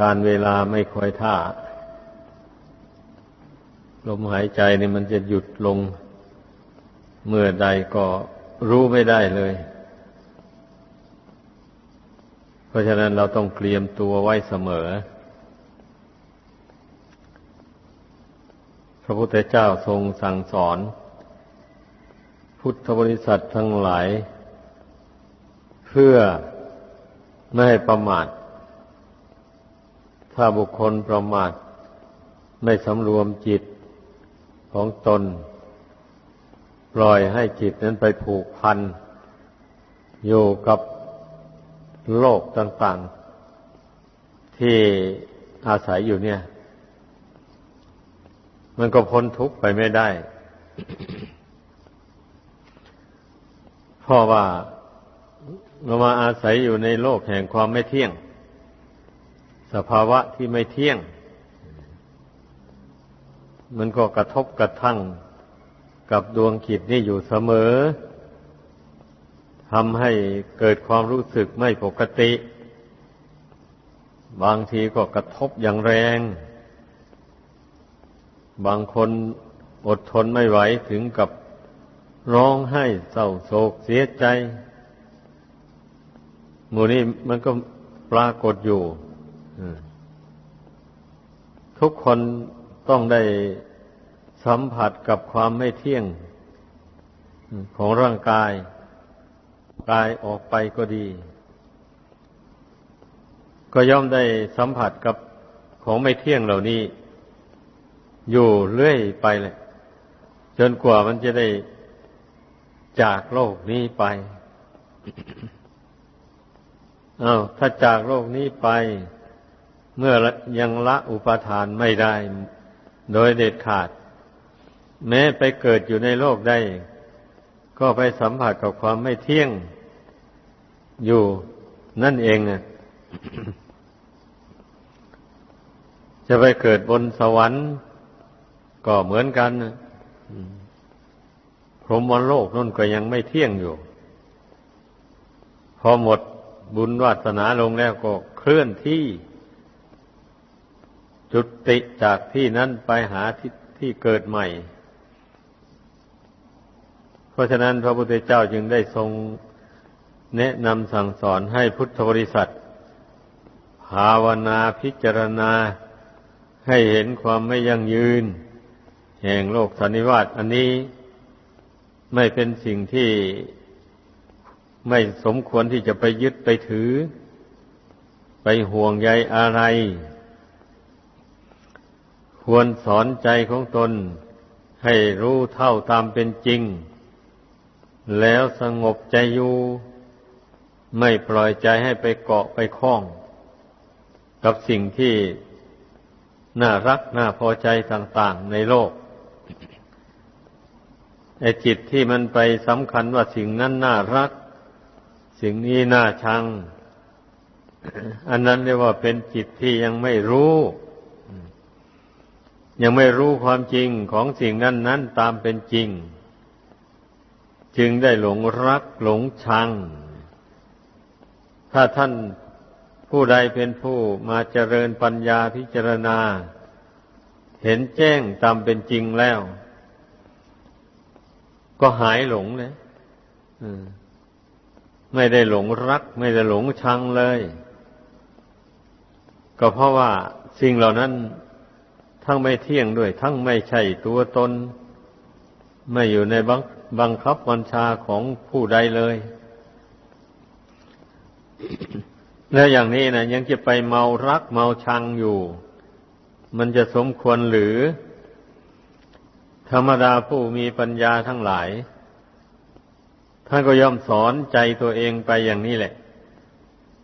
การเวลาไม่คอยท่า ลมหายใจนี่มันจะหยุดลง เมื่อใดก็รู้ไม่ได้เลย เพราะฉะนั้นเราต้องเตรียมตัวไว้เสมอ พระพุทธเจ้าทรงสั่งสอน พุทธบริษัททั้งหลาย เพื่อไม่ให้ประมาท ถ้าบุคคลประมาทไม่สำรวมจิตของตน ปล่อยให้จิตนั้นไปผูกพัน อยู่กับโลกต่างๆ ที่อาศัยอยู่เนี่ย มันก็พ้นทุกข์ไปไม่ได้ เพราะว่าเรามาอาศัยอยู่ในโลกแห่งความไม่เที่ยง สภาวะที่ไม่เที่ยง มันก็กระทบกระทั่งกับดวงจิตนี่อยู่เสมอทำให้เกิดความรู้สึกไม่ปกติ บางทีก็กระทบอย่างแรง บางคนอดทนไม่ไหวถึงกับร้องไห้เศร้าโศกเสียใจ หมู่นี้มันก็ปรากฏอยู่ ทุกคนต้องได้สัมผัสกับความไม่เที่ยงของร่างกาย กายออกไปก็ดี ก็ย่อมได้สัมผัสกับของไม่เที่ยงเหล่านี้ อยู่เรื่อยไปเลย จนกว่ามันจะได้จากโลกนี้ไปอา้าวถ้าจากโลกนี้ไป เมื่อยังละอุปทานไม่ได้ โดยเด็ดขาด แม้ไปเกิดอยู่ในโลกได้ ก็ไปสัมผัสกับความไม่เที่ยงอยู่นั่นเองจะไปเกิดบนสวรรค์ ก็เหมือนกันพรหมโลกนั่นก็ยังไม่เที่ยงอยู่ พอหมดบุญวาสนาลงแล้วก็เคลื่อนที่ จุดติจากที่นั้นไปหาที่ที่เกิดใหม่ เพราะฉะนั้นพระพุทธเจ้าจึงได้ทรงแนะนำสั่งสอนให้พุทธบริษัท ภาวนาพิจารณาให้เห็นความไม่ยั่งยืน แห่งโลกสันนิวาตอันนี้ไม่เป็นสิ่งที่ไม่สมควรที่จะไปยึดไปถือ ไปห่วงใยอะไร ควรสอนใจของตนให้รู้เท่าตามเป็นจริง แล้วสงบใจอยู่ไม่ปล่อยใจให้ไปเกาะไปคล้อง กับสิ่งที่น่ารักน่าพอใจต่างๆในโลกไอ้จิตที่มันไปสำคัญว่าสิ่งนั้นน่ารัก สิ่งนี้น่าชัง อันนั้นเรียกว่าเป็นจิตที่ยังไม่รู้ ยังไม่รู้ความจริงของสิ่งนั้นนั้นตามเป็นจริง จึงได้หลงรักหลงชัง ถ้าท่านผู้ใดเป็นผู้มาเจริญปัญญาพิจารณา เห็นแจ้งตามเป็นจริงแล้ว ก็หายหลงเลยไม่ได้หลงรัก ไม่ได้หลงชังเลย ก็เพราะว่าสิ่งเหล่านั้น ทั้งไม่เที่ยงด้วย ทั้งไม่ใช่ตัวตน ไม่อยู่ในบังบังคับบัญชาของผู้ใดเลย แล้วอย่างนี้นะยังจะไปเมารักเมาชังอยู่ มันจะสมควรหรือ ธรรมดาผู้มีปัญญาทั้งหลายท่านก็ย่อมสอนใจตัวเองไปอย่างนี้แหละ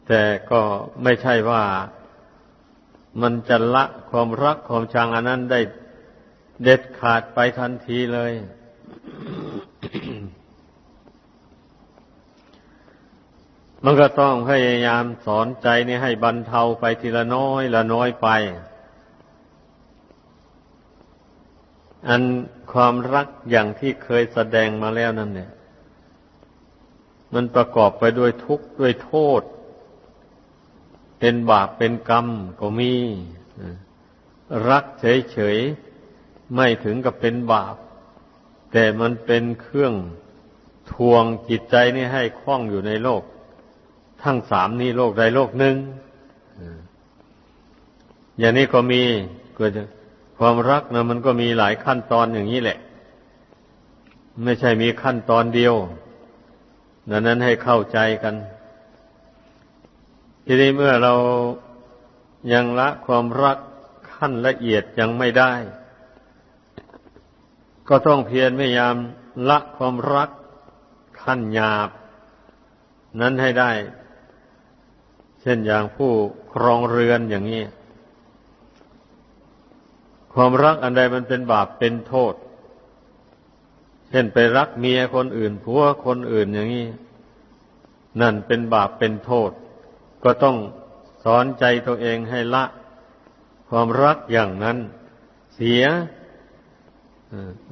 แต่ก็ไม่ใช่ว่า มันจะละความรักความชังอันนั้นได้เด็ดขาดไปทันทีเลย มันก็ต้องพยายามสอนใจนี่ให้บรรเทาไปทีละน้อยละน้อยไป อันความรักอย่างที่เคยแสดงมาแล้วนั่นเนี่ย มันประกอบไปด้วยทุกข์ด้วยโทษ เป็นบาปเป็นกรรมก็มีรักเฉยๆไม่ถึงกับเป็นบาป แต่มันเป็นเครื่องทวงจิตใจนี่ให้คล่องอยู่ในโลก ทั้งสามนี้โลกใดโลกหนึ่งอย่างนี้ก็มีเกิดความรักนะมันก็มีหลายขั้นตอนอย่างนี้แหละ ไม่ใช่มีขั้นตอนเดียวดังนั้นให้เข้าใจกัน ทีนี้เมื่อเรายังละความรักขั้นละเอียดยังไม่ได้ ก็ต้องเพียรพยายามละความรักขั้นหยาบ นั้นให้ได้ เช่นอย่างผู้ครองเรือนอย่างนี้ ความรักอันใดมันเป็นบาปเป็นโทษ เช่นไปรักเมียคนอื่นผัวคนอื่นอย่างนี้ นั่นเป็นบาปเป็นโทษ ก็ต้องสอนใจตัวเองให้ละ ความรักอย่างนั้น เสีย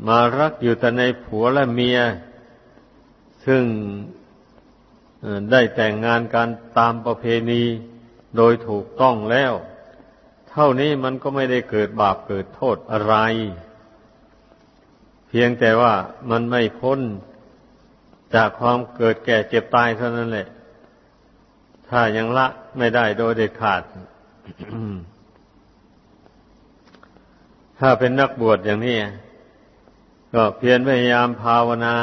มารักอยู่แต่ในผัวและเมีย ซึ่งได้แต่งงานกันตามประเพณีโดยถูกต้องแล้ว เท่านี้มันก็ไม่ได้เกิดบาปเกิดโทษอะไร เพียงแต่ว่ามันไม่พ้นจากความเกิดแก่เจ็บตายเท่านั้นแหละ ถ้ายังละไม่ได้โดยเด็ดขาด ถ้าเป็นนักบวชอย่างนี้ ก็เพียรพยายามภาวนา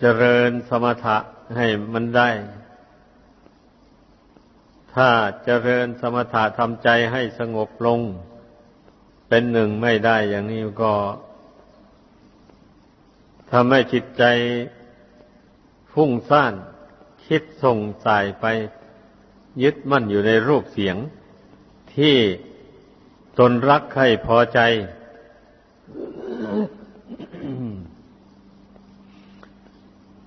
เจริญสมถะให้มันได้ ถ้าเจริญสมถะทำใจให้สงบลง เป็นหนึ่งไม่ได้อย่างนี้ก็ทำให้จิตใจฟุ้งซ่าน คิดส่งสายไปยึดมั่นอยู่ในรูปเสียง ที่ตนรักใครพอใจ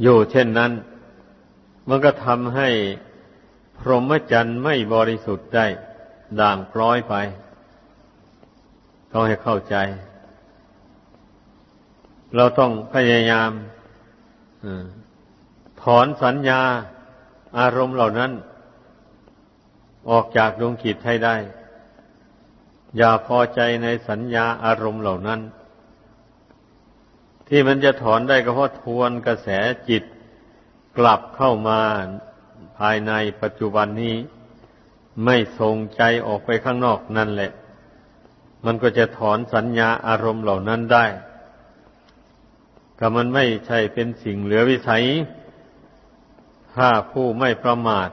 อยู่เช่นนั้น มันก็ทำให้พรหมจรรย์ไม่บริสุทธิ์ได้ ด่างพร้อยไป ต้องให้เข้าใจ เราต้องพยายาม ถอนสัญญาอารมณ์เหล่านั้น ออกจากดวงจิตให้ได้ อย่าพอใจในสัญญาอารมณ์เหล่านั้น ที่มันจะถอนได้ก็เพราะทวนกระแสจิตกลับเข้ามาภายในปัจจุบันนี้ ไม่ส่งใจออกไปข้างนอกนั่นแหละ มันก็จะถอนสัญญาอารมณ์เหล่านั้นได้ก็มันไม่ใช่เป็นสิ่งเหลือวิสัย ถ้าผู้ไม่ประมาท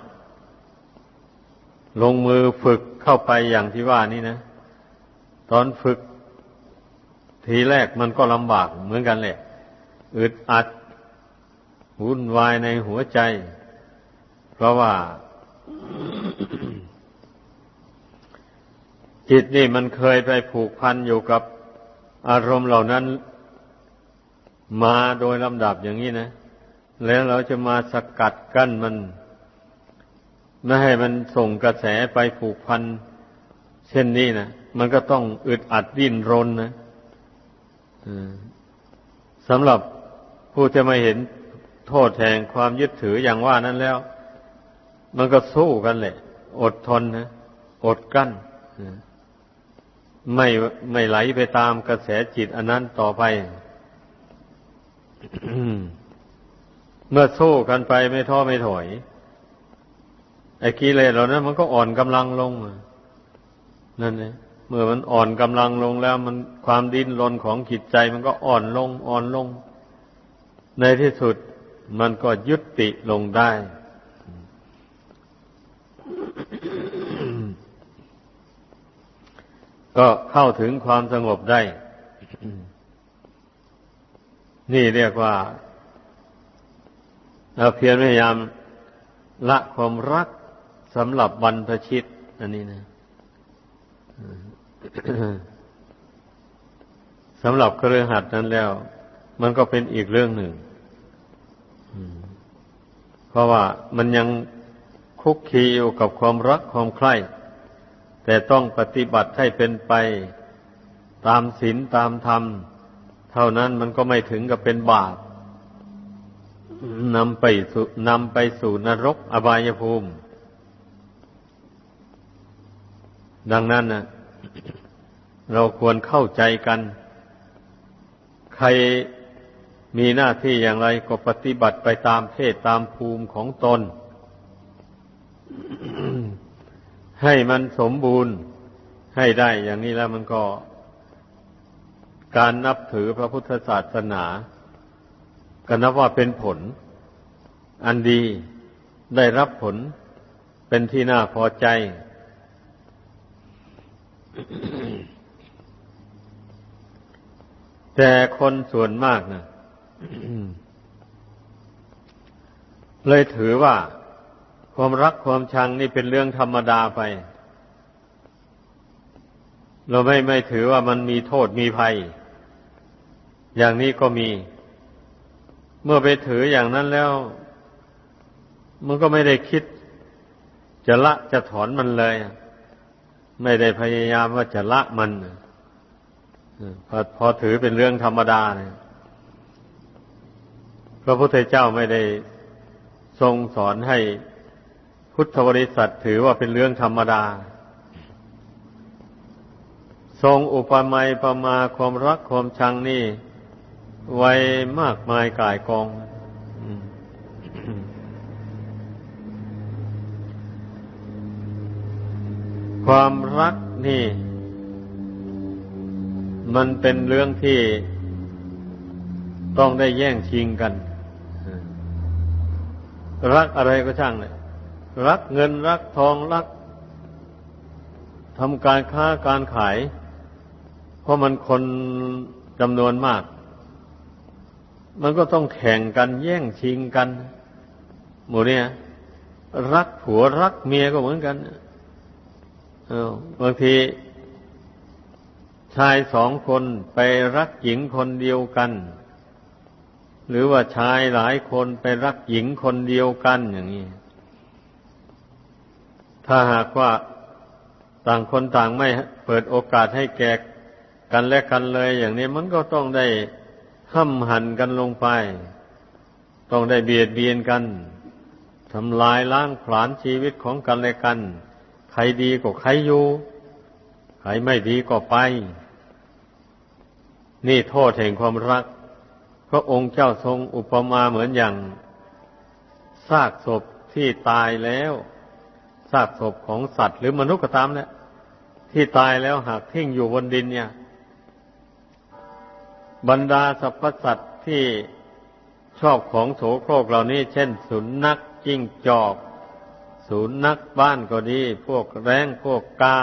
ลงมือฝึกเข้าไปอย่างที่ว่านี่นะ ตอนฝึก ทีแรกมันก็ลำบากเหมือนกันแหละ อึดอัดวุ่นวายในหัวใจ เพราะว่า จิตนี่มันเคยไปผูกพันอยู่กับอารมณ์เหล่านั้น มาโดยลำดับอย่างนี้นะ แล้วเราจะมาสกัดกั้นมันไม่ให้มันส่งกระแสไปผูกพัน เช่นนี้นะมันก็ต้องอึดอัดดิ้นรนนะสำหรับผู้จะมาเห็นโทษแห่งความยึดถืออย่างว่านั้นแล้ว มันก็สู้กันแหละ อดทนนะอดกั้นไม่ไม่ไหลไปตามกระแสจิตอันนั้นต่อไป เมื่อสู้กันไปไม่ท้อไม่ถอย ไอ้กิเลสเหล่านั้นมันก็อ่อนกำลังลงนั่นเองเมื่อมันอ่อนกำลังลงแล้วมันความดิ้นรนของจิตใจมันก็อ่อนลงอ่อนลง ในที่สุดมันก็ยุติลงได้ ก็เข้าถึงความสงบได้ นี่เรียกว่า เราเพียรพยายามละความรักสำหรับบรรพชิต อันนี้นะสำหรับเครือหัดนั้นแล้ว มันก็เป็นอีกเรื่องหนึ่งเพราะว่ามันยังคุกคีอยู่กับความรักความใคร่แต่ต้องปฏิบัติให้เป็นไปตามศีลตามธรรม เท่านั้นมันก็ไม่ถึงกับเป็นบาป นำไปสู่นำไปสู่นรกอบายภูมิ ดังนั้นนะเราควรเข้าใจกัน ใครมีหน้าที่อย่างไรก็ปฏิบัติไปตามเพศตามภูมิของตน ให้มันสมบูรณ์ให้ได้อย่างนี้แล้วมันก็ การนับถือพระพุทธศาสนา ก็นับว่าเป็นผล อันดีได้รับผลเป็นที่น่าพอใจ แต่คนส่วนมากนะเลยถือว่าความรักความชังนี่เป็นเรื่องธรรมดาไป เราไม่ไม่ถือว่ามันมีโทษมีภัย อย่างนี้ก็มี เมื่อไปถืออย่างนั้นแล้ว มันก็ไม่ได้คิด จะละจะถอนมันเลย ไม่ได้พยายามว่าจะละมันพอพอถือเป็นเรื่องธรรมดาเนี่ยพระพุทธเจ้าไม่ได้ทรงสอนให้พุทธบริษัทถือว่าเป็นเรื่องธรรมดา ทรงอุปมาประมาความรักความชังนี่ ไว้มากมายกายกองความรักนี่ มันเป็นเรื่องที่ต้องได้แย่งชิงกัน รักอะไรก็ช่างเลยรักเงินรักทองรักทำการค้าการขาย เพราะมันคนจำนวนมาก มันก็ต้องแข่งกันแย่งชิงกัน หมูเนี่ย รักผัวรักเมียก็เหมือนกันบางที ชายสองคนไปรักหญิงคนเดียวกัน หรือว่าชายหลายคนไปรักหญิงคนเดียวกันอย่างนี้ ถ้าหากว่าต่างคนต่างไม่เปิดโอกาสให้แก่กันและกันเลย อย่างนี้มันก็ต้องได้ ห้ำหันกันลงไป ต้องได้เบียดเบียนกันทำลายล้างผลาญชีวิตของกันและกัน ใครดีก็ใครอยู่ใครไม่ดีก็ไป นี่โทษแห่งความรัก พระองค์เจ้าทรงอุปมาเหมือนอย่างซากศพที่ตายแล้วซากศพของสัตว์หรือมนุษย์ก็ตามเนี่ยที่ตายแล้วหากทิ้งอยู่บนดินเนี่ย บรรดาสรรพสัตว์ที่ชอบของโสโครกเหล่านี้ เช่น สุนัขจิ้งจอก สุนัขบ้านก็ดี พวกแร้งพวกกา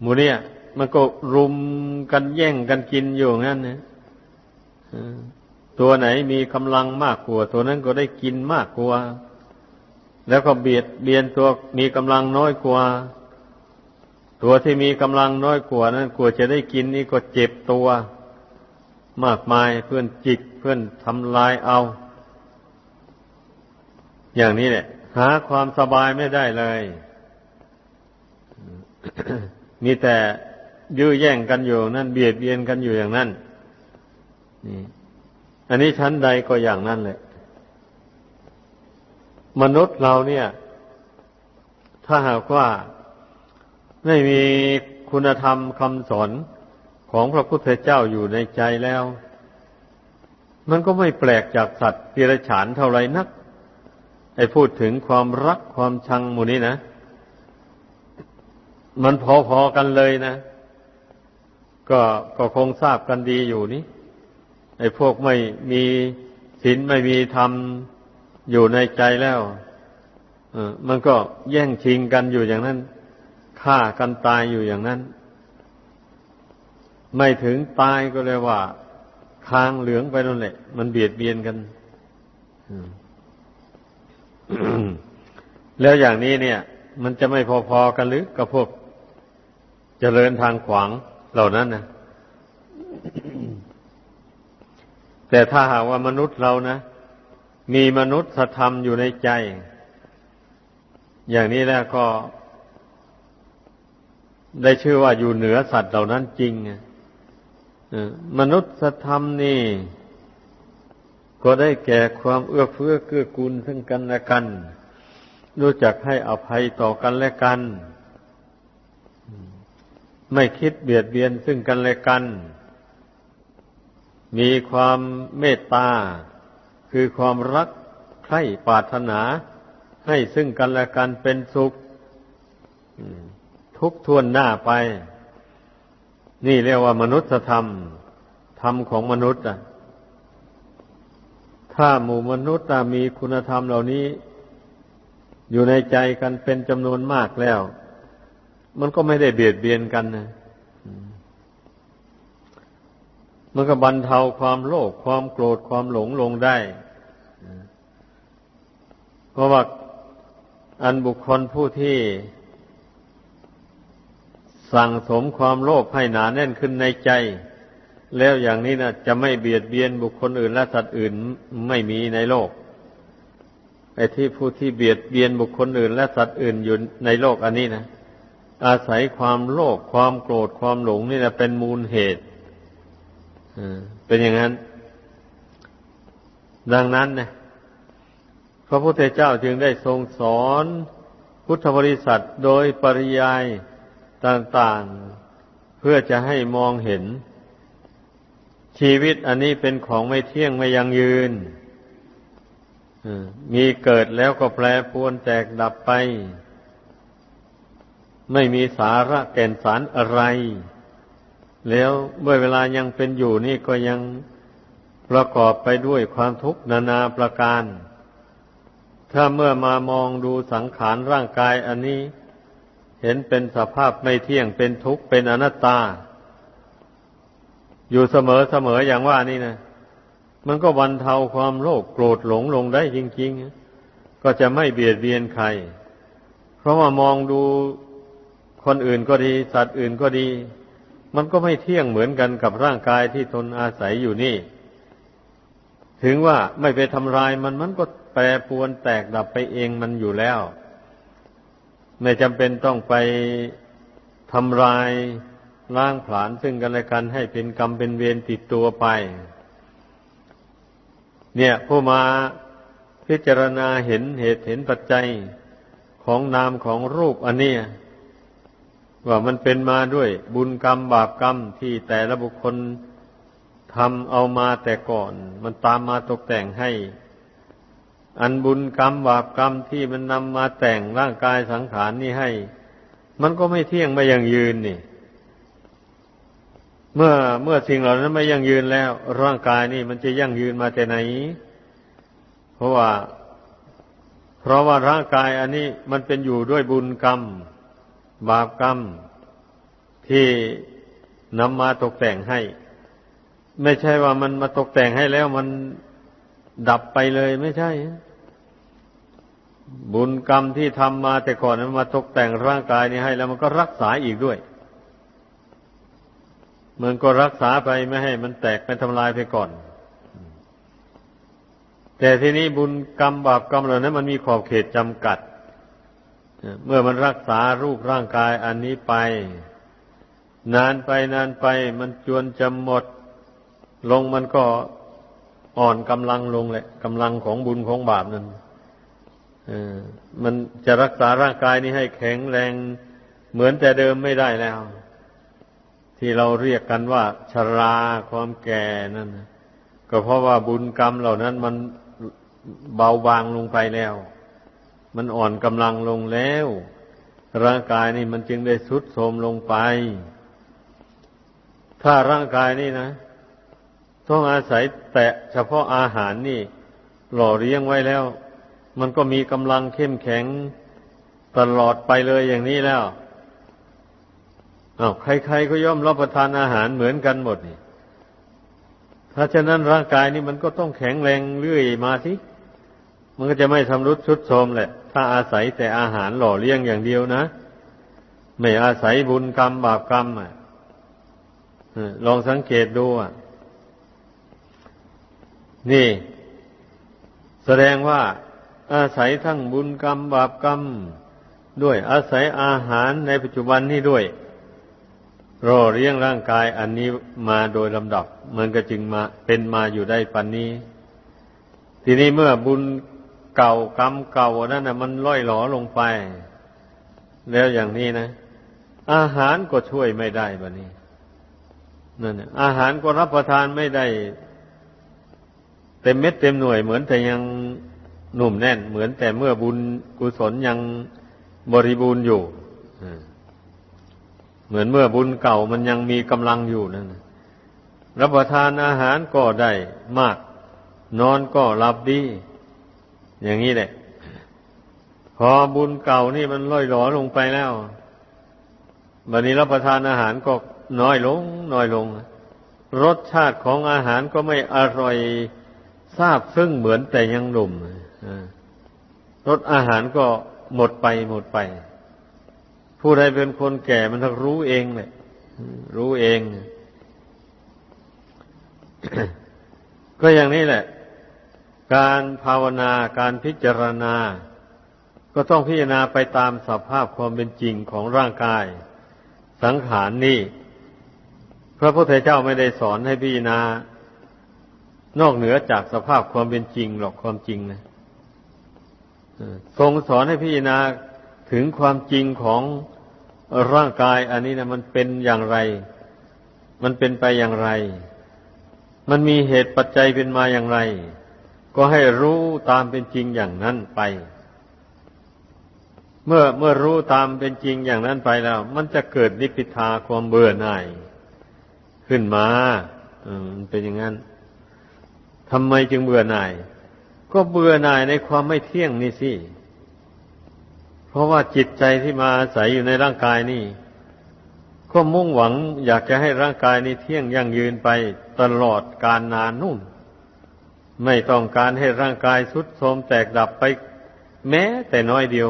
หมูเนี่ย มันก็รุมกันแย่งกันกินอยู่งั้นเนี่ยตัวไหนมีกำลังมากกว่า ตัวนั้นก็ได้กินมากกว่า แล้วก็เบียดเบียนตัวมีกำลังน้อยกว่า ตัวที่มีกำลังน้อยกว่านั้นกลัวจะได้กินนี่ก็เจ็บตัว มากมายเพื่อนจิกเพื่อนทำลายเอา อย่างนี้แหละ หาความสบายไม่ได้เลย มีแต่ยื้อแย่งกันอยู่นั่นเบียดเบียนกันอยู่อย่างนั้นนี่อันนี้ชั้นใดก็อย่างนั้นแหละ มนุษย์เราเนี่ย ถ้าหากว่า ไม่มีคุณธรรมคำสอนของพระพุทธเจ้าอยู่ในใจแล้ว มันก็ไม่แปลกจากสัตว์เดรัจฉานเท่าไรนัก ไอ้พูดถึงความรักความชังหมู่นี้นะ มันพอๆกันเลยนะ ก็ก็คงทราบกันดีอยู่นี้ไอ้พวกไม่มีศีลไม่มีธรรมอยู่ในใจแล้วมันก็แย่งชิงกันอยู่อย่างนั้น ฆ่ากันตายอยู่อย่างนั้น ไม่ถึงตายก็เลยว่า คางเหลืองไปนั่นแหละ มันเบียดเบียนกันแล้วอย่างนี้เนี่ย มันจะไม่พอๆกันหรือกับพวกจเจริญทางขวางเหล่านั้นนะแต่ถ้าหากว่ามนุษย์เรานะ มีมนุษยธรรมอยู่ในใจ อย่างนี้แล้วก็ ได้ชื่อว่าอยู่เหนือสัตว์เหล่านั้นจริงมนุษยธรรมนี่ ก็ได้แก่ความเอื้อเฟื้อเกื้อกูลซึ่งกันและกัน รู้จักให้อภัยต่อกันและกัน ไม่คิดเบียดเบียนซึ่งกันและกัน มีความเมตตา คือความรักใคร่ปรารถนาให้ซึ่งกันและกันเป็นสุข ทุกทวนหน้าไป นี่เรียกว่ามนุษยธรรม ธรรมของมนุษย์อะ ถ้าหมู่มนุษย์มีคุณธรรมเหล่านี้ อยู่ในใจกันเป็นจำนวนมากแล้ว มันก็ไม่ได้เบียดเบียนกันนะมันก็บรรเทาความโลภความโกรธความหลงลงได้ เพราะว่าอันบุคคลผู้ที่ สั่งสมความโลภให้หนาแน่นขึ้นในใจ แล้วอย่างนี้นะจะไม่เบียดเบียนบุคคลอื่นและสัตว์อื่นไม่มีในโลกไอ้ที่ผู้ที่เบียดเบียนบุคคลอื่น และสัตว์อื่นอยู่ในโลกอันนี้นะอาศัยความโลภความโกรธความหลงนี่นะเป็นมูลเหตุเป็นอย่างนั้น ดังนั้นนะพระพุทธเจ้าจึงได้ทรงสอนพุทธบริษัทโดยปริยาย ต่างๆ เพื่อจะให้มองเห็น ชีวิตอันนี้เป็นของไม่เที่ยงไม่ยังยืน มีเกิดแล้วก็แปรปรวนแตกดับไป ไม่มีสาระแก่นสารอะไร แล้วเมื่อเวลายังเป็นอยู่นี่ก็ยังประกอบไปด้วยความทุกข์นานาประการ ถ้าเมื่อมามองดูสังขารร่างกายอันนี้ เห็นเป็นสภาพไม่เที่ยงเป็นทุกข์เป็นอนัตตา อยู่เสมอเสมออย่างว่านี่นะมันก็บรรเทาความโลภโกรธหลงลงได้จริง ๆ ก็จะไม่เบียดเบียนใคร เพราะว่ามองดูคนอื่นก็ดี สัตว์อื่นก็ดี มันก็ไม่เที่ยงเหมือนกันกับร่างกายที่ตนอาศัยอยู่นี่ ถึงว่าไม่ไปทำลายมันมันก็แปรปวนแตกดับไปเองมันอยู่แล้ว ไม่จำเป็นต้องไปทำลายล้างผลาญซึ่งกันและกันให้เป็นกรรมเป็นเวรติดตัวไป เนี่ยผู้มาพิจารณาเห็นเหตุเห็นปัจจัยของนามของรูปอันนี้ว่ามันเป็นมาด้วยบุญกรรมบาปกรรมที่แต่ละบุคคลทำเอามาแต่ก่อน มันตามมาตกแต่งให้ อันบุญกรรมบาปกรรมที่มันนำมาแต่งร่างกายสังขารนี่ให้ มันก็ไม่เที่ยงไม่ยังยืนนี่ เมื่อเมื่อสิ่งเหล่านั้นไม่ยั่งยืนแล้ว ร่างกายนี่มันจะยั่งยืนมาแต่ไหน เพราะว่า เพราะว่าร่างกายอันนี้มันเป็นอยู่ด้วยบุญกรรม บาปกรรม ที่นำมาตกแต่งให้ ไม่ใช่ว่ามันมาตกแต่งให้แล้วมัน ดับไปเลยไม่ใช่ บุญกรรมที่ทำมาแต่ก่อนมันมาตกแต่งร่างกายนี้ให้ แล้วมันก็รักษาอีกด้วย มันก็รักษาไปไม่ให้ มันแตกไปทำลายไปก่อน แต่ทีนี้บุญกรรมบาปกรรมเหล่านั้นมันมีขอบเขตจำกัด เมื่อมันรักษารูปร่างกายอันนี้ไป นานไปนานไป มันจวนจะหมด ลงมันก็ อ่อนกำลังลงแหละกำลังของบุญของบาปนั้นมันจะรักษาร่างกายนี้ให้แข็งแรงเหมือนแต่เดิมไม่ได้แล้ว ที่เราเรียกกันว่าชราความแก่นั่นก็เพราะว่าบุญกรรมเหล่านั้นมันเบาบางลงไปแล้ว มันอ่อนกำลังลงแล้ว ร่างกายนี่มันจึงได้สุดโทรมลงไป ถ้าร่างกายนี่นะ ต้องอาศัยแต่เฉพาะอาหารนี่ หล่อเลี้ยงไว้แล้ว มันก็มีกำลังเข้มแข็งตลอดไปเลยอย่างนี้แล้วอา้าวใครๆก็ย่อมรับประทานอาหารเหมือนกันหมดนี่ถ้าฉะนั้นร่างกายนี่มันก็ต้องแข็งแรงเรื่อยมาสิมันก็จะไม่ทำรุดชุดโทมแหละ ถ้าอาศัยแต่อาหารหล่อเลี้ยงอย่างเดียวนะ ไม่อาศัยบุญกรรมบาปกรรมอะลองสังเกตดูอะ นี่ แสดงว่า อาศัยทั้งบุญกรรม บาปกรรม ด้วยอาศัยอาหารในปัจจุบันนี้ด้วยรอเลี้ยงร่างกายอันนี้มาโดยลำดับ มันก็จึงมาเป็นมาอยู่ได้ปันนี้ ทีนี้เมื่อบุญเก่ากรรมเก่านั่นนะมันล่อยหลอลงไป แล้วอย่างนี้นะ อาหารก็ช่วยไม่ได้บะนี้นั่นอาหารก็รับประทานไม่ได้ เต็มเม็ดเต็มหน่วยเหมือนแต่ยังหนุ่มแน่น เหมือนแต่เมื่อบุญกุศลยังบริบูรณ์อยู่เหมือนเมื่อบุญเก่ามันยังมีกำลังอยู่นั่นรับประทานอาหารก็ได้มาก นอนก็หลับดี อย่างนี้แหละ พอบุญเก่านี่มันล่อยหลอลงไปแล้วบันนี้รับประทานอาหารก็น้อยลง น้อยลง รสชาติของอาหารก็ไม่อร่อย ทราบซึ่งเหมือนแต่ยังหนุ่มรสอาหารก็หมดไปหมดไป ผู้ใดเป็นคนแก่มันต้องรู้เองเลยรู้เอง ก็อย่างนี้แหละ การภาวนาการพิจารณา ก็ต้องพิจารณาไปตามสภาพความเป็นจริงของร่างกาย สังขารนนี่ พระพุทธเจ้าไม่ได้สอนให้พิจารณา นอกเหนือจากสภาพความเป็นจริงหรอกความจริงนะทรงสอนให้พิจารณาถึงความจริงของร่างกาย อันนี้นะมันเป็นอย่างไร มันเป็นไปอย่างไร มันมีเหตุปัจจัยเป็นมาอย่างไร ก็ให้รู้ตามเป็นจริงอย่างนั้นไป เมื่อเมื่อรู้ตามเป็นจริงอย่างนั้นไปแล้ว มันจะเกิดนิพพิทาความเบื่อหน่าย ขึ้นมา อืมเป็นอย่างนั้น ทำไมจึงเบื่อหน่าย ก็เบื่อหน่ายในความไม่เที่ยงนี่สิ เพราะว่าจิตใจที่มาอาศัยอยู่ในร่างกายนี่ ก็มุ่งหวังอยากจะให้ร่างกายนี้เที่ยงยั่งยืนไปตลอดกาลนานนุ่น ไม่ต้องการให้ร่างกายสุดโทรมแตกดับไป แม้แต่น้อยเดียว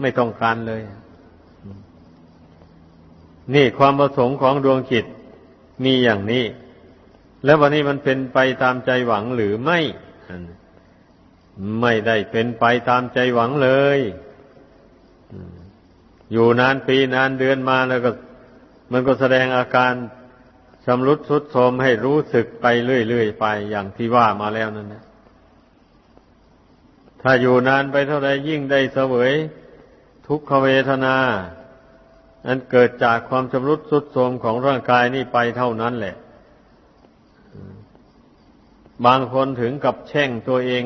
ไม่ต้องการเลย นี่ความประสงค์ของดวงจิตมีอย่างนี้ แล้ววันนี้มันเป็นไปตามใจหวังหรือไม่ ไม่ได้เป็นไปตามใจหวังเลย อยู่นานปีนานเดือนมาแล้วก็ มันก็แสดงอาการชำรุดสุดโทรมให้รู้สึกไปเรื่อยๆไปอย่างที่ว่ามาแล้วนั่นนะถ้าอยู่นานไปเท่าไรยิ่งได้เสวย ทุกขเวทนาอันเกิดจากความชำรุดสุดโทรมของร่างกายนี่ไปเท่านั้นแหละ บางคนถึงกับแช่งตัวเอง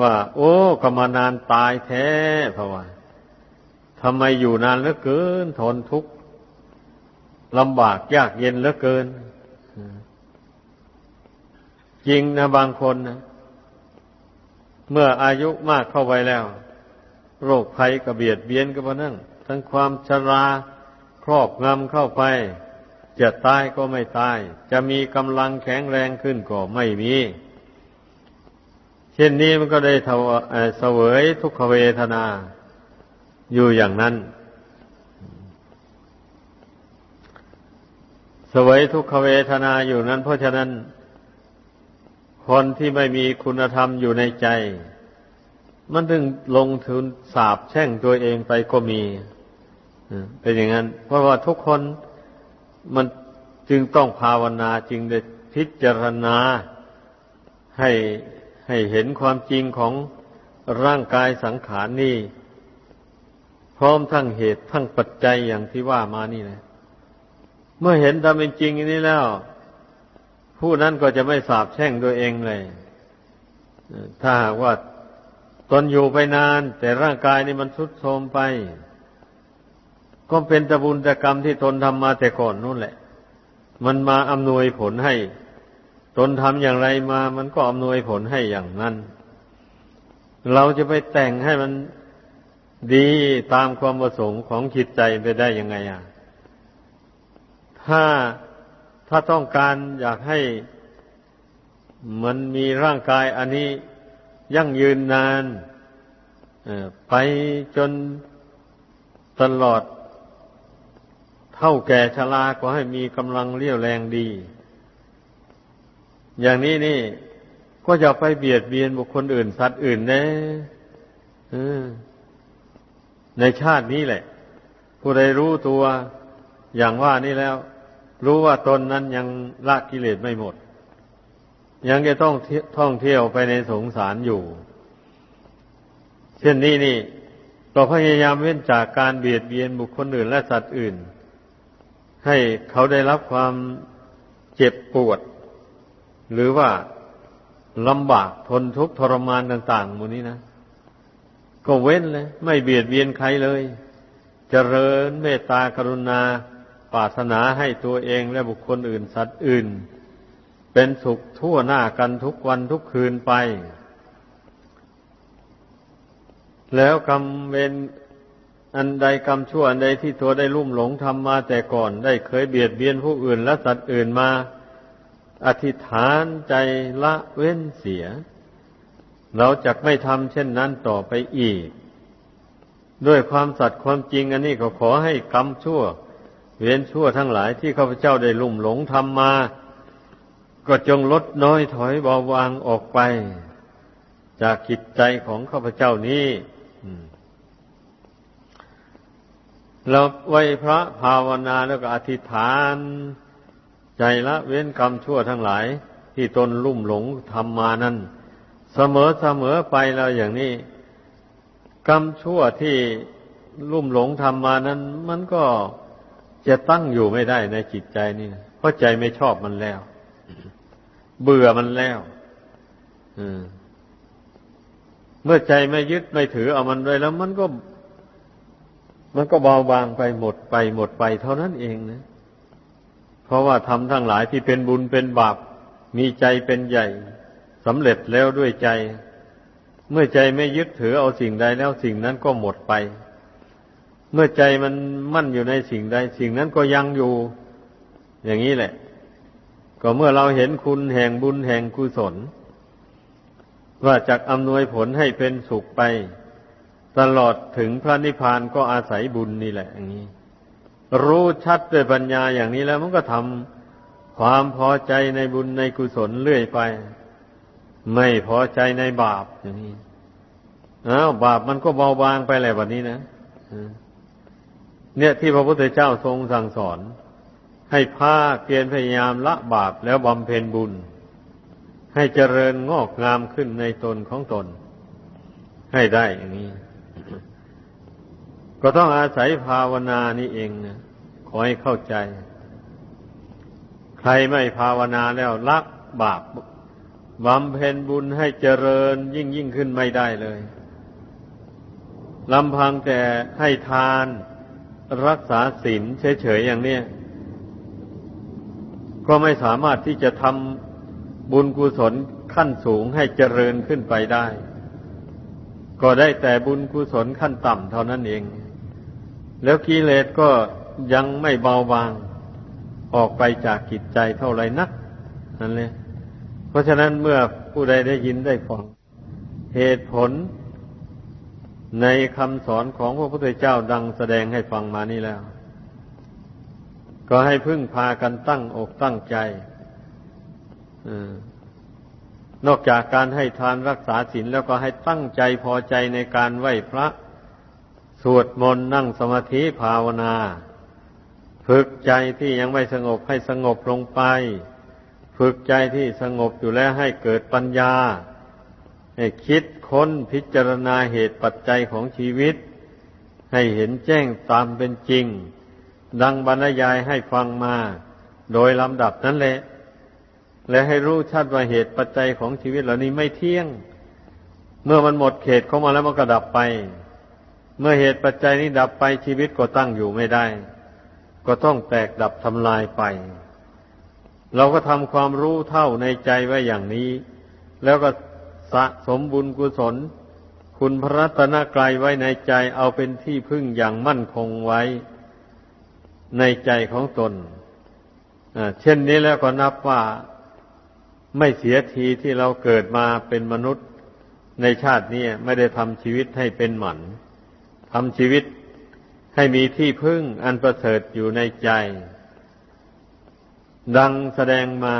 ว่า โอ้ก็มานานตายแท้เพราะว่าทำไมอยู่นานเหลือเกิน ทนทุกข์ลำบากยากเย็นเหลือเกิน จริงนะบางคนนะเมื่ออายุมากเข้าไปแล้ว โรคภัยกระเบียดเบียนก็เพรานั่นทั้งความชราครอบงำเข้าไป จะตายก็ไม่ตาย จะมีกำลังแข็งแรงขึ้นก็ไม่มี เช่นนี้มันก็ได้เสวยทุกขเวทนา อยู่อย่างนั้น เสวยทุกขเวทนาอยู่นั้น เพราะฉะนั้น คนที่ไม่มีคุณธรรมอยู่ในใจ มันถึงลงทุนสาบแช่งตัวเองไปก็มีเป็นอย่างนั้น เพราะว่าทุกคน มันจึงต้องภาวนาจึงได้พิจารณาให้ให้เห็นความจริงของร่างกายสังขารนี่พร้อมทั้งเหตุทั้งปัจจัยอย่างที่ว่ามานี่แหละเมื่อเห็นตามเป็นจริงอย่างนี้แล้ว ผู้นั้นก็จะไม่สาบแช่งตัวเองเลยถ้าว่าตนอยู่ไปนาน แต่ร่างกายนี่มันทุดโทรมไป ก็เป็นตะบุญตะกรรมที่ตนทำมาแต่ก่อนนู่นแหละ มันมาอำนวยผลให้ ตนทำอย่างไรมา มันก็อำนวยผลให้อย่างนั้น เราจะไปแต่งให้มันดีตามความประสงค์ของจิตใจไปได้ยังไงอะ ถ้าถ้าต้องการอยากให้มันมีร่างกายอันนี้ยั่งยืนนานไปจนตลอด เท่าแก่ชราก็ให้มีกำลังเรี่ยวแรงดี อย่างนี้นี่ ก็จะไปเบียดเบียนบุคคลอื่น สัตว์อื่นนะในชาตินี้แหละ ผู้ใดรู้ตัวอย่างว่านี้แล้ว รู้ว่าตนนั้นยังละกิเลสไม่หมด ยังจะต้องท่องเที่ยวไปในสงสารอยู่ เช่นนี้นี่ก็พยายามเว้นจากการเบียดเบียนบุคคลอื่นและสัตว์อื่น ให้เขาได้รับความเจ็บปวด หรือว่าลำบากทนทุกข์ทรมานต่างๆหมูนี้นะ ก็เว้นเลย ไม่เบียดเบียนใครเลยเจริญเมตตากรุณาปรารถนาให้ตัวเองและบุคคลอื่นสัตว์อื่น เป็นสุขทั่วหน้ากันทุกวันทุกคืนไป แล้วกรรมเวร อันใดกรรมชั่วอันใดที่ตัวได้ลุ่มหลงทำมาแต่ก่อนได้เคยเบียดเบียนผู้อื่นและสัตว์อื่นมา อธิษฐานใจละเว้นเสีย เราจะไม่ทำเช่นนั้นต่อไปอีก ด้วยความสัตย์ความจริงอันนี้ก็ขอให้กรรมชั่ว เวียนชั่วทั้งหลายที่ข้าพเจ้าได้ลุ่มหลงทำมา ก็จงลดน้อยถอยเบาบางออกไป จากจิตใจของข้าพเจ้านี้ เราไหวพระภาวนาแล้วก็อธิษฐาน ใจละเว้นกรรมชั่วทั้งหลาย ที่ตนลุ่มหลงทำมานั้นเสมอเสมอไปแล้วอย่างนี้ กรรมชั่วที่ลุ่มหลงทำมานั้น มันก็จะตั้งอยู่ไม่ได้ในจิตใจนี่เพราะใจไม่ชอบมันแล้ว เบื่อมันแล้วเมื่อใจไม่ยึดไม่ถือเอามันด้วยแล้วมันก็ มันก็เบาบางไปหมดไปหมดไปเท่านั้นเองนะ เพราะว่าทำทั้งหลายที่เป็นบุญเป็นบาป มีใจเป็นใหญ่สำเร็จแล้วด้วยใจ เมื่อใจไม่ยึดถือเอาสิ่งใดแล้วสิ่งนั้นก็หมดไป เมื่อใจมันมั่นอยู่ในสิ่งใด สิ่งนั้นก็ยังอยู่ อย่างนี้แหละ ก็เมื่อเราเห็นคุณแห่งบุญแห่งกุศล ว่าจากอำนวยผลให้เป็นสุขไป ตลอดถึงพระนิพพานก็อาศัยบุญนี่แหละอย่างนี้ รู้ชัดด้วยปัญญาอย่างนี้แล้วมันก็ทำความพอใจในบุญในกุศลเรื่อยไป ไม่พอใจในบาปอย่างนี้อ้าวบาปมันก็เบาบางไปแหละวันนี้นะเนี่ยที่พระพุทธเจ้าทรงสั่งสอน ให้ภาคเพียรพยายามละบาปแล้วบำเพ็ญบุญ ให้เจริญงอกงามขึ้นในตนของตน ให้ได้อย่างนี้ ก็ต้องอาศัยภาวนานี่เองนะขอให้เข้าใจ ใครไม่ภาวนาแล้วละบาปบำเพ็ญบุญให้เจริญยิ่งยิ่งขึ้นไม่ได้เลยลำพังแต่ให้ทานรักษาศีลเฉยๆอย่างเนี้ยก็ไม่สามารถที่จะทำบุญกุศลขั้นสูงให้เจริญขึ้นไปได้ ก็ได้แต่บุญกุศลขั้นต่ำเท่านั้นเอง แล้วกิเลสก็ยังไม่เบาบาง ออกไปจากกิจใจเท่าไรนักนั่นเลยเพราะฉะนั้นเมื่อผู้ใดได้ยินได้ฟังเหตุผลในคำสอนของพระพุทธเจ้าดังแสดงให้ฟังมานี่แล้ว ก็ให้พึ่งพากันตั้งอกตั้งใจ นอกจากการให้ทานรักษาศีลแล้วก็ให้ตั้งใจพอใจในการไหว้พระ สวดมนต์นั่งสมาธิภาวนา ฝึกใจที่ยังไม่สงบให้สงบลงไป ฝึกใจที่สงบอยู่แล้วให้เกิดปัญญา ให้คิดค้นพิจารณาเหตุปัจจัยของชีวิต ให้เห็นแจ้งตามเป็นจริง ดังบรรยายให้ฟังมา โดยลำดับนั้นแหละ และให้รู้ชัดว่าเหตุปัจจัยของชีวิตเหล่านี้ไม่เที่ยง เมื่อมันหมดเขตเข้ามาแล้วมันก็ดับไป เมื่อเหตุปัจจัยนี้ดับไปชีวิตก็ตั้งอยู่ไม่ได้ ก็ต้องแตกดับทำลายไป เราก็ทำความรู้เท่าในใจไว้อย่างนี้ แล้วก็สะสมบุญกุศล คุณพระรัตนกรายไว้ในใจเอาเป็นที่พึ่งอย่างมั่นคงไว้ ในใจของตนเช่นนี้แล้วก็นับว่า ไม่เสียทีที่เราเกิดมาเป็นมนุษย์ในชาตินี้ไม่ได้ทำชีวิตให้เป็นหมันทำชีวิตให้มีที่พึ่งอันประเสริฐอยู่ในใจ ดังแสดงมา